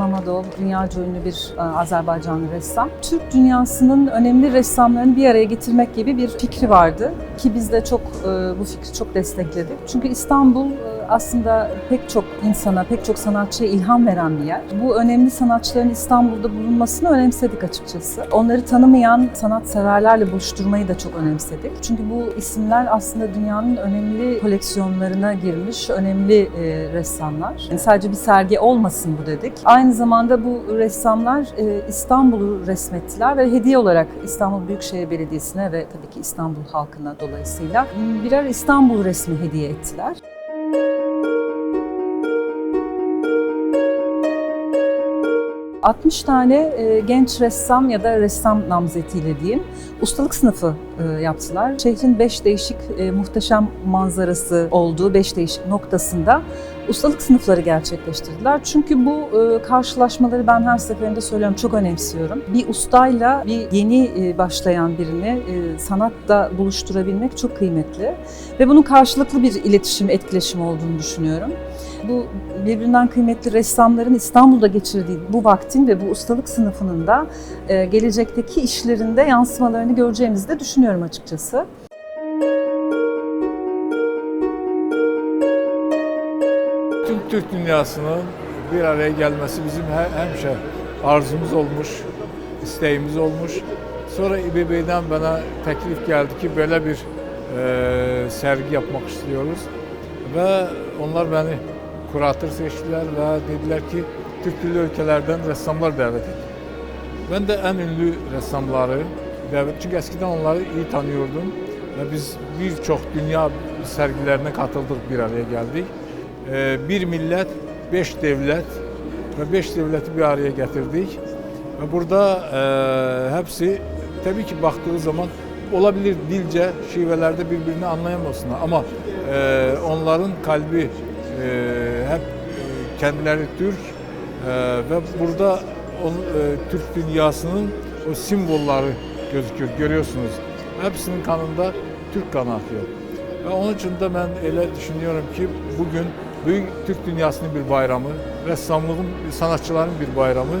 Amadov, dünyaca ünlü bir e, Azerbaycanlı ressam. Türk dünyasının önemli ressamlarını bir araya getirmek gibi bir fikri vardı ki biz de çok e, bu fikri çok destekledik. Çünkü İstanbul e, aslında pek çok insana, pek çok sanatçıya ilham veren bir yer. Bu önemli sanatçıların İstanbul'da bulunmasını önemsedik açıkçası. Onları tanımayan sanatseverlerle buluşturmayı da çok önemsedik. Çünkü bu isimler aslında dünyanın önemli koleksiyonlarına girmiş önemli e, ressamlar. Yani sadece bir sergi olmasın bu dedik. Aynı zamanda bu ressamlar e, İstanbul'u resmettiler ve hediye olarak İstanbul Büyükşehir Belediyesi'ne ve tabii ki İstanbul halkına dolayısıyla birer İstanbul resmi hediye ettiler. 60 tane e, genç ressam ya da ressam namzetiyle diyeyim ustalık sınıfı e, yaptılar. Şehrin beş değişik muhteşem manzarası olduğu beş değişik noktasında ustalık sınıfları gerçekleştirdiler. Çünkü bu e, karşılaşmaları ben her seferinde söylüyorum çok önemsiyorum. Bir ustayla bir yeni e, başlayan birini e, sanatta buluşturabilmek çok kıymetli ve bunun karşılıklı bir iletişim, etkileşim olduğunu düşünüyorum. Bu birbirinden kıymetli ressamların İstanbul'da geçirdiği bu vaktin ve bu ustalık sınıfının da e, gelecekteki işlerinde yansımalarını göreceğimizi de düşünüyorum açıkçası. Türk dünyasının bir araya gelmesi bizim he- hemşe arzumuz olmuş, isteğimiz olmuş. Sonra İBB'den bana teklif geldi ki böyle bir e, sergi yapmak istiyoruz. Ve onlar beni kuratör seçtiler ve dediler ki Türk dilli ülkelerden ressamlar davet et. Ben de en ünlü ressamları davet çünkü eskiden onları iyi tanıyordum ve biz birçok dünya sergilerine katıldık bir araya geldik. Ee, bir millet, beş devlet ve beş devleti bir araya getirdik. Ve burada e, hepsi tabii ki baktığı zaman olabilir dilce şivelerde birbirini anlayamazsınlar ama e, onların kalbi e, hep kendileri Türk ve burada Türk dünyasının o simvolları gözüküyor görüyorsunuz. Hepsinin kanında Türk kanı akıyor. Ve onun için de ben öyle düşünüyorum ki bugün büyük Türk dünyasının bir bayramı, ressamlığın, sanatçıların bir bayramı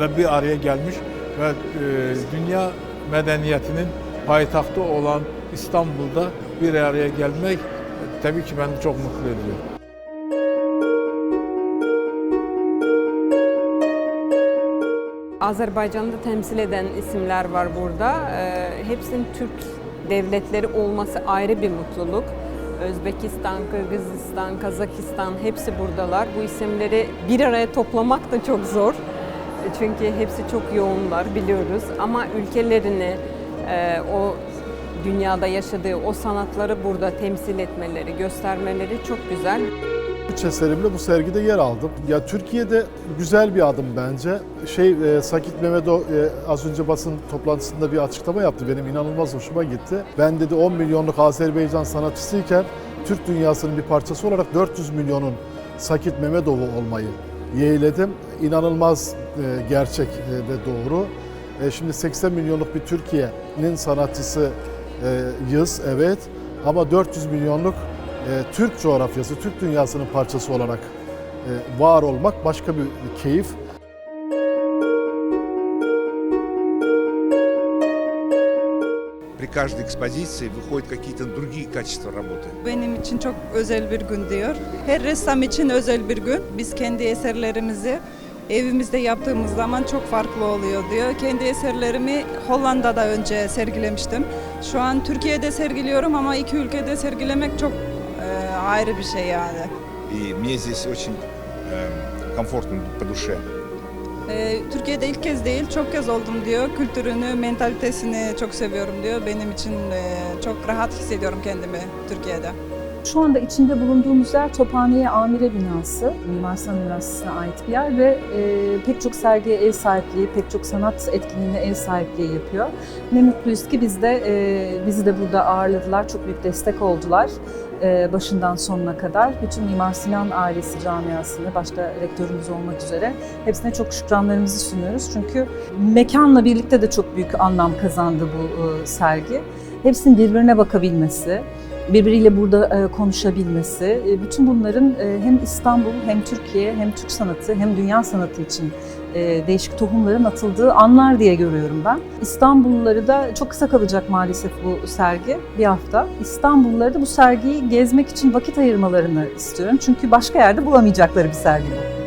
ve bir araya gelmiş ve e, dünya medeniyetinin payitahtı olan İstanbul'da bir araya gelmek e, tabii ki beni çok mutlu ediyor. Azerbaycan'da temsil eden isimler var burada. Ee, hepsinin Türk devletleri olması ayrı bir mutluluk. Özbekistan, Kırgızistan, Kazakistan hepsi buradalar. Bu isimleri bir araya toplamak da çok zor. Çünkü hepsi çok yoğunlar biliyoruz. Ama ülkelerini, e, o dünyada yaşadığı o sanatları burada temsil etmeleri, göstermeleri çok güzel. Üç eserimle bu sergide yer aldım. Ya Türkiye'de güzel bir adım bence. Şey e, Sakit Mehmetov e, az önce basın toplantısında bir açıklama yaptı. Benim inanılmaz hoşuma gitti. Ben dedi 10 milyonluk Azerbaycan sanatçısıyken Türk dünyasının bir parçası olarak 400 milyonun Sakit Mehmetov'u olmayı yeğledim. İnanılmaz e, gerçek e, ve doğru. E, şimdi 80 milyonluk bir Türkiye'nin sanatçısı e, yız evet ama 400 milyonluk Türk coğrafyası, Türk dünyasının parçası olarak e, var olmak başka bir keyif. При каждой экспозиции выходят какие-то другие качества работы. Benim için çok özel bir gün diyor. Her ressam için özel bir gün. Biz kendi eserlerimizi evimizde yaptığımız zaman çok farklı oluyor diyor. Kendi eserlerimi Hollanda'da önce sergilemiştim. Şu an Türkiye'de sergiliyorum ama iki ülkede sergilemek çok e, ayrı bir şey yani. И мне здесь очень эм, комфортно по душе. E, Türkiye'de ilk kez değil, çok kez oldum diyor. Kültürünü, mentalitesini çok seviyorum diyor. Benim için e, çok rahat hissediyorum kendimi Türkiye'de. Şu anda içinde bulunduğumuz yer Tophaniye Amire binası. Mimar Sinan Üniversitesi'ne ait bir yer ve e, pek çok sergiye ev sahipliği, pek çok sanat etkinliğine ev sahipliği yapıyor. Ne mutluyuz ki biz de e, bizi de burada ağırladılar, çok büyük destek oldular e, başından sonuna kadar. Bütün Mimar Sinan ailesi camiasını, başta rektörümüz olmak üzere hepsine çok şükranlarımızı sunuyoruz. Çünkü mekanla birlikte de çok büyük anlam kazandı bu e, sergi. Hepsinin birbirine bakabilmesi, birbiriyle burada e, konuşabilmesi, e, bütün bunların e, hem İstanbul hem Türkiye hem Türk sanatı hem dünya sanatı için değişik tohumların atıldığı anlar diye görüyorum ben. İstanbulluları da çok kısa kalacak maalesef bu sergi, bir hafta. İstanbulluları da bu sergiyi gezmek için vakit ayırmalarını istiyorum. Çünkü başka yerde bulamayacakları bir sergi bu.